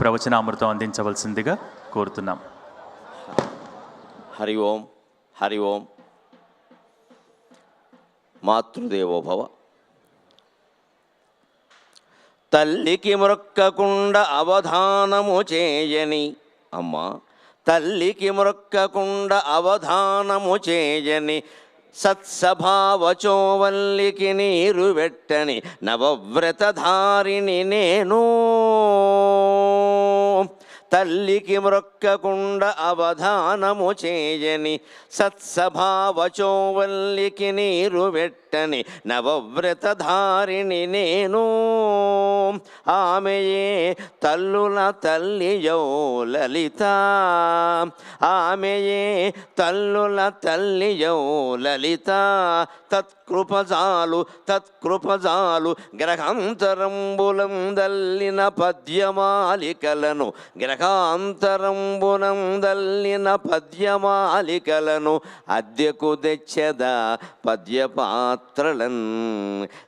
ప్రవచనామృతం అందించవలసిందిగా కోరుతున్నాం. హరి ఓం హరి ఓం. మాతృదేవో భవ తల్లికి మొక్కకుండా అవధానము చేయని అమ్మా తల్లికి మొక్కకుండా అవధానము చేయని సత్సభావచోవల్లికి నీరు పెట్టని నవవ్రతధారిణి నేను. తల్లికి మ్రొక్కకుండ అవధానము చేయని సత్సభావచోవల్లికి నీరు వెట్టని నవవ్రతధారిణి నేను. ఆమెయే తల్లుల తల్లియో లలిత. ఆమెయే తల్లుల తల్లియో లలిత. తత్కృపజాలు తత్కృపజాలు గ్రహాంతరంబులం దల్లిన పద్యమాలికలను గ్రహ దల్లిన పద్యమాలికలను అద్దెకు తెచ్చద పద్యపాత్రలన్.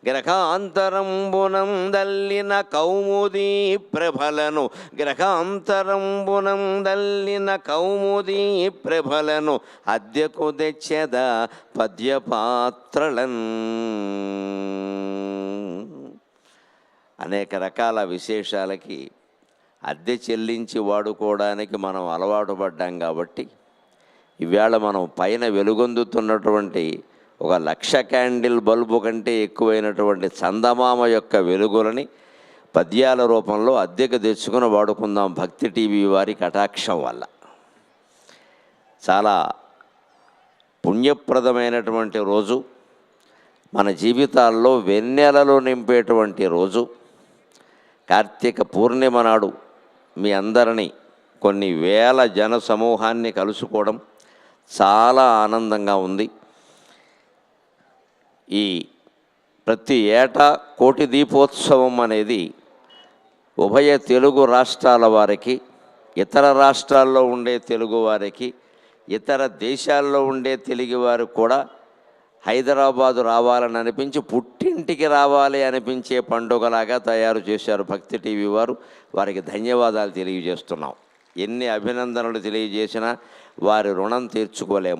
గ్రహాంతరంబునం దల్లిన కౌముదీ ప్రభలను. గ్రహాంతరంబునం దల్లిన కౌముదీ ప్రభలను అద్దెకు తెచ్చద పద్యపాత్రలన్. అనేక రకాల విశేషాలకి అద్దె చెల్లించి వాడుకోవడానికి మనం అలవాటు పడ్డాం కాబట్టి ఈవేళ మనం పైన వెలుగొందుతున్నటువంటి ఒక లక్ష క్యాండిల్ బల్బు కంటే ఎక్కువైనటువంటి చందమామ యొక్క వెలుగులని పద్యాల రూపంలో అద్దెకు తెచ్చుకుని వాడుకుందాం భక్తి టీవీ వారి కటాక్షం వల్ల. చాలా పుణ్యప్రదమైనటువంటి రోజు మన జీవితాల్లో వెన్నెలలో నింపేటువంటి రోజు కార్తీక పూర్ణిమ నాడు మీ అందరినీ కొన్ని వేల జన సమూహాన్ని కలుసుకోవడం చాలా ఆనందంగా ఉంది. ఈ ప్రతి ఏటా కోటి దీపోత్సవం అనేది ఉభయ తెలుగు రాష్ట్రాల వారికి ఇతర రాష్ట్రాల్లో ఉండే తెలుగు వారికి ఇతర దేశాల్లో ఉండే తెలుగు వారు కూడా హైదరాబాదు రావాలని అనిపించి పుట్టింటికి రావాలి అనిపించే పండుగలాగా తయారు చేశారు భక్తి టీవీ వారు. వారికి ధన్యవాదాలు తెలియజేస్తున్నాం. ఎన్ని అభినందనలు తెలియజేసినా వారి రుణం తీర్చుకోలేము.